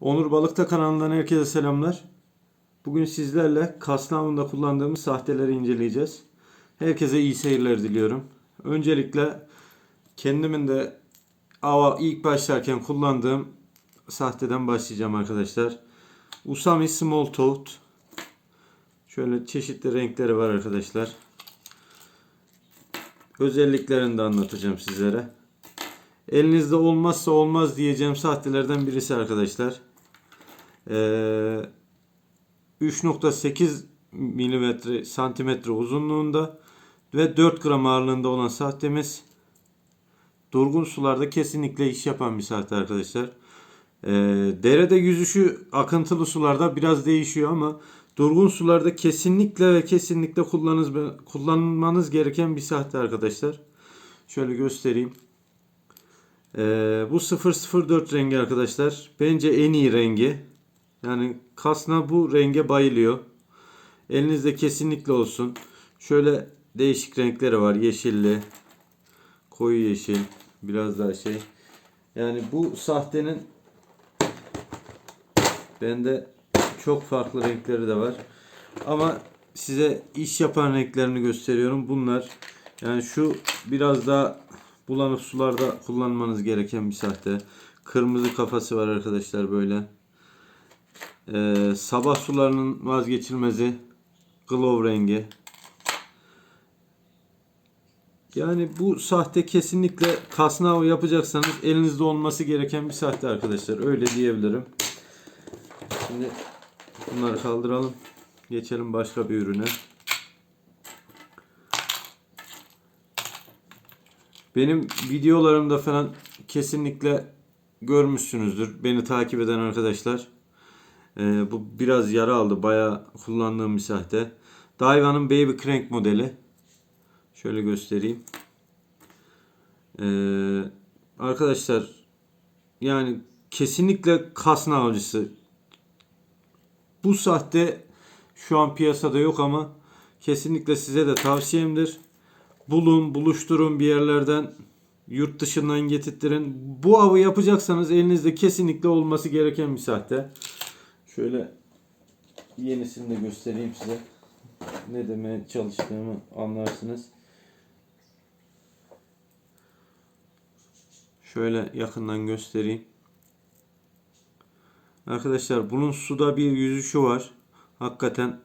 Onur Balıkta kanalından herkese selamlar. Bugün sizlerle Kasnav'ında kullandığımız sahteleri inceleyeceğiz. Herkese iyi seyirler diliyorum. Öncelikle kendimin de ava ilk başlarken kullandığım sahteden başlayacağım arkadaşlar. Usami Small Toad. Şöyle çeşitli renkleri var arkadaşlar. Özelliklerini de anlatacağım sizlere. Elinizde olmazsa olmaz diyeceğim sahtelerden birisi arkadaşlar. Ee, 3.8 milimetre santimetre uzunluğunda ve 4 gram ağırlığında olan sahtemiz durgun sularda kesinlikle iş yapan bir sahte arkadaşlar. Ee, derede yüzüşü akıntılı sularda biraz değişiyor ama durgun sularda kesinlikle ve kesinlikle kullanınız, kullanmanız gereken bir sahte arkadaşlar. Şöyle göstereyim. Ee, bu 004 rengi arkadaşlar. Bence en iyi rengi. Yani kasna bu renge bayılıyor. Elinizde kesinlikle olsun. Şöyle değişik renkleri var. Yeşilli, koyu yeşil, biraz daha şey. Yani bu sahtenin bende çok farklı renkleri de var. Ama size iş yapan renklerini gösteriyorum. Bunlar yani şu biraz daha bulanık sularda kullanmanız gereken bir sahte. Kırmızı kafası var arkadaşlar böyle. Ee, sabah sularının vazgeçilmezi glow rengi. Yani bu sahte kesinlikle kasnav yapacaksanız elinizde olması gereken bir sahte arkadaşlar. Öyle diyebilirim. Şimdi bunları kaldıralım. Geçelim başka bir ürüne. Benim videolarımda falan kesinlikle görmüşsünüzdür. Beni takip eden arkadaşlar. Ee, bu biraz yara aldı. Bayağı kullandığım bir sahte. Daiwa'nın Baby Crank modeli. Şöyle göstereyim. Ee, arkadaşlar yani kesinlikle kasna avcısı. Bu sahte şu an piyasada yok ama kesinlikle size de tavsiyemdir bulun, buluşturun bir yerlerden yurt dışından getirttirin. Bu avı yapacaksanız elinizde kesinlikle olması gereken bir sahte. Şöyle yenisini de göstereyim size. Ne demeye çalıştığımı anlarsınız. Şöyle yakından göstereyim. Arkadaşlar bunun suda bir yüzüşü var. Hakikaten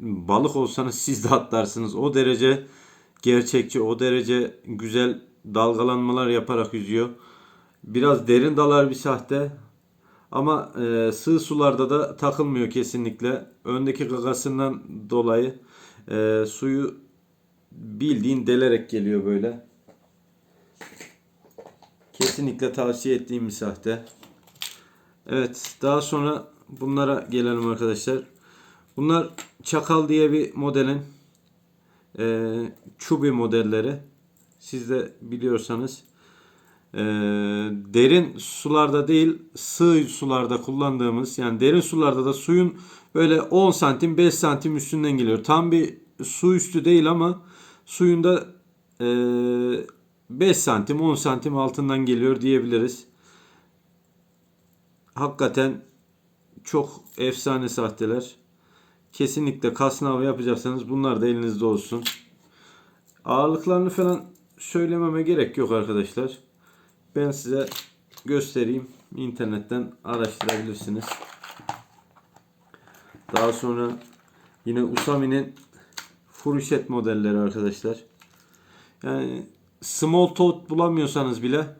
balık olsanız siz de atlarsınız. O derece gerçekçi, o derece güzel dalgalanmalar yaparak yüzüyor. Biraz derin dalar bir sahte. Ama e, sığ sularda da takılmıyor kesinlikle. Öndeki gagasından dolayı e, suyu bildiğin delerek geliyor böyle. Kesinlikle tavsiye ettiğim bir sahte. Evet daha sonra bunlara gelelim arkadaşlar. Bunlar Çakal diye bir modelin e, Çubi modelleri. Siz de biliyorsanız e, derin sularda değil sığ sularda kullandığımız yani derin sularda da suyun böyle 10 santim 5 santim üstünden geliyor. Tam bir su üstü değil ama suyun da e, 5 santim 10 santim altından geliyor diyebiliriz. Hakikaten çok efsane sahteler. Kesinlikle kasnav yapacaksanız bunlar da elinizde olsun. Ağırlıklarını falan söylememe gerek yok arkadaşlar. Ben size göstereyim. İnternetten araştırabilirsiniz. Daha sonra yine Usami'nin Furuşet modelleri arkadaşlar. Yani small toad bulamıyorsanız bile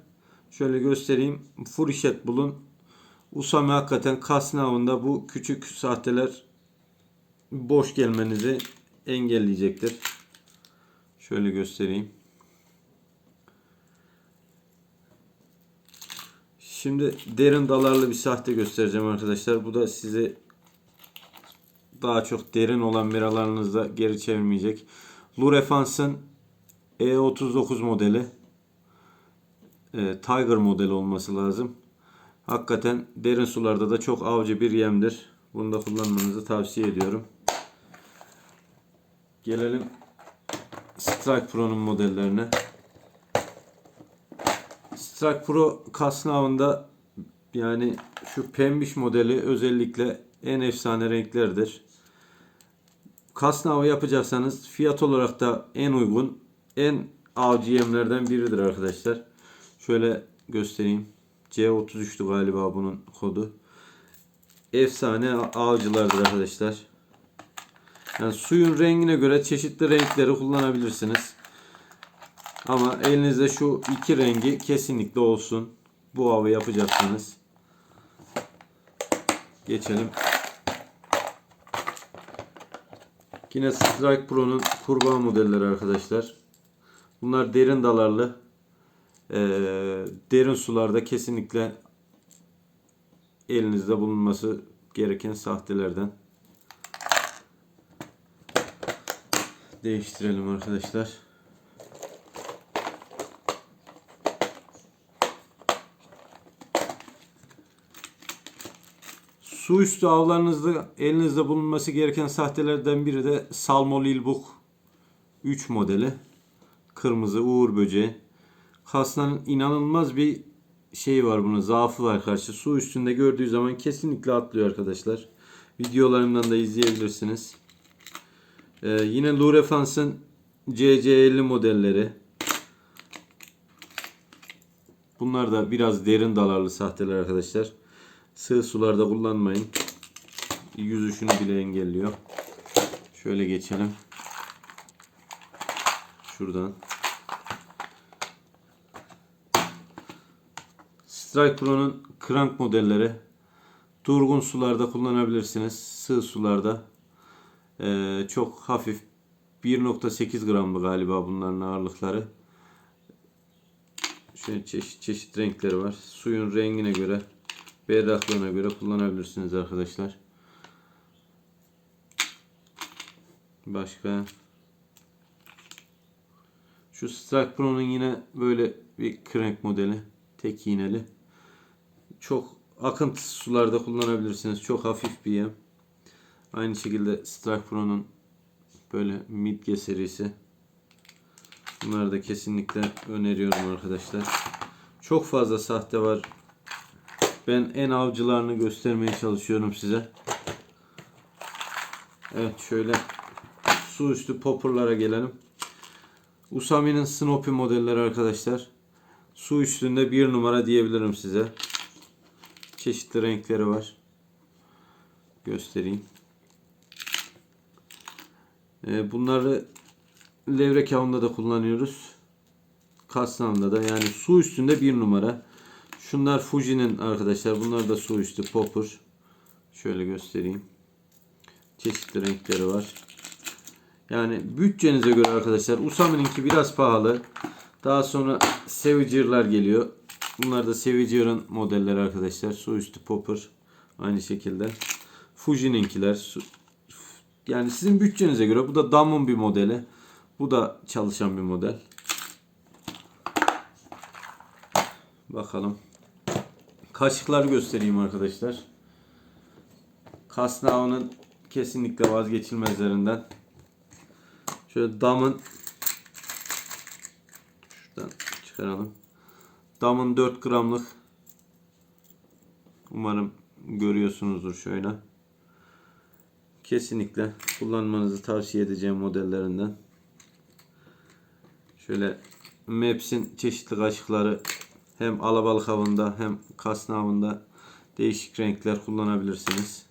şöyle göstereyim. Furuşet bulun. Usami hakikaten kasnavında bu küçük sahteler boş gelmenizi engelleyecektir. Şöyle göstereyim. Şimdi derin dalarlı bir sahte göstereceğim arkadaşlar. Bu da sizi daha çok derin olan meralarınızda geri çevirmeyecek. Lurefans'ın E39 modeli. E, Tiger modeli olması lazım. Hakikaten derin sularda da çok avcı bir yemdir. Bunu da kullanmanızı tavsiye ediyorum. Gelelim Strike Pro'nun modellerine. Strike Pro kasnavında Yani şu pembiş modeli özellikle en efsane renklerdir. Kasnava yapacaksanız fiyat olarak da en uygun, en avcı yemlerden biridir arkadaşlar. Şöyle göstereyim. C33'tü galiba bunun kodu. Efsane avcılardır arkadaşlar. Yani suyun rengine göre çeşitli renkleri kullanabilirsiniz. Ama elinizde şu iki rengi kesinlikle olsun. Bu avı yapacaksınız. Geçelim. Yine Strike Pro'nun kurbağa modelleri arkadaşlar. Bunlar derin dalarlı. Ee, derin sularda kesinlikle elinizde bulunması gereken sahtelerden. Değiştirelim arkadaşlar. Su üstü avlarınızda elinizde bulunması gereken sahtelerden biri de Salmolilbuk 3 modeli. Kırmızı uğur böceği. Kasnanın inanılmaz bir şey var buna zaafı var karşı. Su üstünde gördüğü zaman kesinlikle atlıyor arkadaşlar. Videolarımdan da izleyebilirsiniz. Ee, yine Lurefans'ın CC50 modelleri. Bunlar da biraz derin dalarlı sahteler arkadaşlar. Sığ sularda kullanmayın. Yüzüşünü bile engelliyor. Şöyle geçelim. Şuradan. Strike Pro'nun crank modelleri. Durgun sularda kullanabilirsiniz. Sığ sularda. Ee, çok hafif 1.8 gramlı galiba bunların ağırlıkları. Şöyle çeşit çeşit renkleri var. Suyun rengine göre, berraklığına göre kullanabilirsiniz arkadaşlar. Başka şu Strike Pro'nun yine böyle bir crank modeli. Tek iğneli. Çok akıntısız sularda kullanabilirsiniz. Çok hafif bir yem. Aynı şekilde Strike Pro'nun böyle Midge serisi. Bunları da kesinlikle öneriyorum arkadaşlar. Çok fazla sahte var. Ben en avcılarını göstermeye çalışıyorum size. Evet şöyle su üstü popperlara gelelim. Usami'nin Snoopy modelleri arkadaşlar. Su üstünde bir numara diyebilirim size. Çeşitli renkleri var. Göstereyim. Ee, bunları levrek avında da kullanıyoruz. Kasnavında da yani su üstünde bir numara. Şunlar Fuji'nin arkadaşlar. Bunlar da su üstü popper. Şöyle göstereyim. Çeşitli renkleri var. Yani bütçenize göre arkadaşlar. Usami'ninki biraz pahalı. Daha sonra Savager'lar geliyor. Bunlar da Savager'ın modelleri arkadaşlar. Su üstü popper. Aynı şekilde. Fuji'ninkiler. Yani sizin bütçenize göre. Bu da Dam'ın bir modeli. Bu da çalışan bir model. Bakalım. Kaşıklar göstereyim arkadaşlar. Kasnav'ın kesinlikle vazgeçilmezlerinden. Şöyle damın şuradan çıkaralım. Damın 4 gramlık umarım görüyorsunuzdur şöyle. Kesinlikle kullanmanızı tavsiye edeceğim modellerinden. Şöyle Maps'in çeşitli kaşıkları hem alabalık avında hem kasna avında değişik renkler kullanabilirsiniz.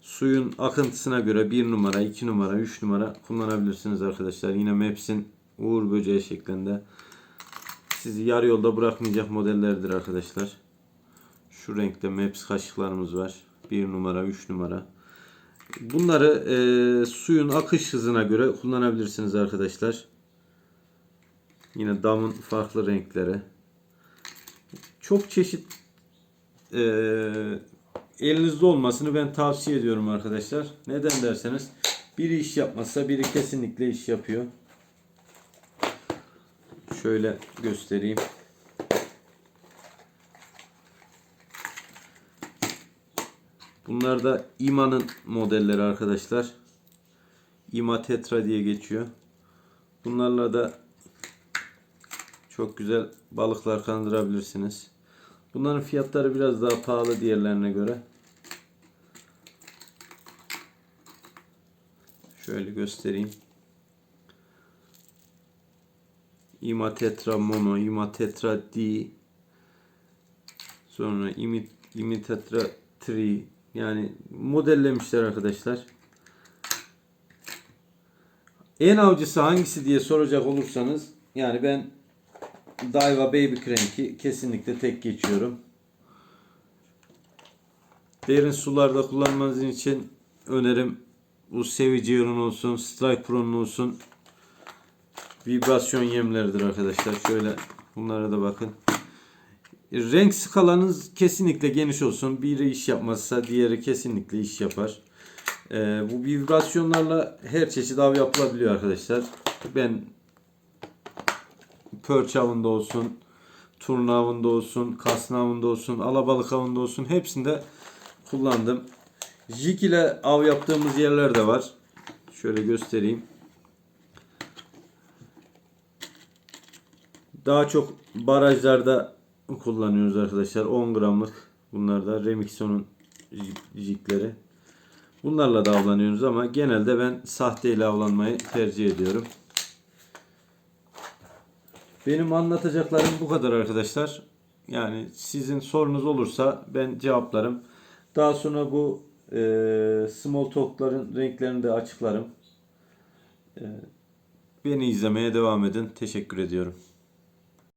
Suyun akıntısına göre 1 numara, 2 numara, 3 numara kullanabilirsiniz arkadaşlar. Yine Maps'in uğur böceği şeklinde sizi yarı yolda bırakmayacak modellerdir arkadaşlar. Şu renkte Maps kaşıklarımız var. 1 numara, 3 numara. Bunları e, suyun akış hızına göre kullanabilirsiniz arkadaşlar. Yine damın farklı renkleri. Çok çeşit e, elinizde olmasını ben tavsiye ediyorum arkadaşlar. Neden derseniz biri iş yapmazsa biri kesinlikle iş yapıyor. Şöyle göstereyim. Bunlar da İMA'nın modelleri arkadaşlar. İMA Tetra diye geçiyor. Bunlarla da Çok güzel balıklar kandırabilirsiniz. Bunların fiyatları biraz daha pahalı diğerlerine göre. Şöyle göstereyim. Imatetra Mono, Imatetra D, sonra Imi, Imitetra 3 yani modellemişler arkadaşlar. En avcısı hangisi diye soracak olursanız yani ben Daiwa Baby Crank'i kesinlikle tek geçiyorum. Derin sularda kullanmanız için önerim bu Sevicio'nun olsun, Strike Pro'nun olsun vibrasyon yemleridir arkadaşlar. Şöyle bunlara da bakın. Renk skalanız kesinlikle geniş olsun. Biri iş yapmazsa diğeri kesinlikle iş yapar. Ee, bu vibrasyonlarla her çeşit av yapılabiliyor arkadaşlar. Ben perch avında olsun, turna avında olsun, kasna avında olsun, alabalık avında olsun hepsinde kullandım. Jig ile av yaptığımız yerler de var. Şöyle göstereyim. Daha çok barajlarda kullanıyoruz arkadaşlar. 10 gramlık bunlar da Remixon'un jigleri. Bunlarla da avlanıyoruz ama genelde ben sahte ile avlanmayı tercih ediyorum. Benim anlatacaklarım bu kadar arkadaşlar. Yani sizin sorunuz olursa ben cevaplarım. Daha sonra bu e, small talk'ların renklerini de açıklarım. E, beni izlemeye devam edin. Teşekkür ediyorum.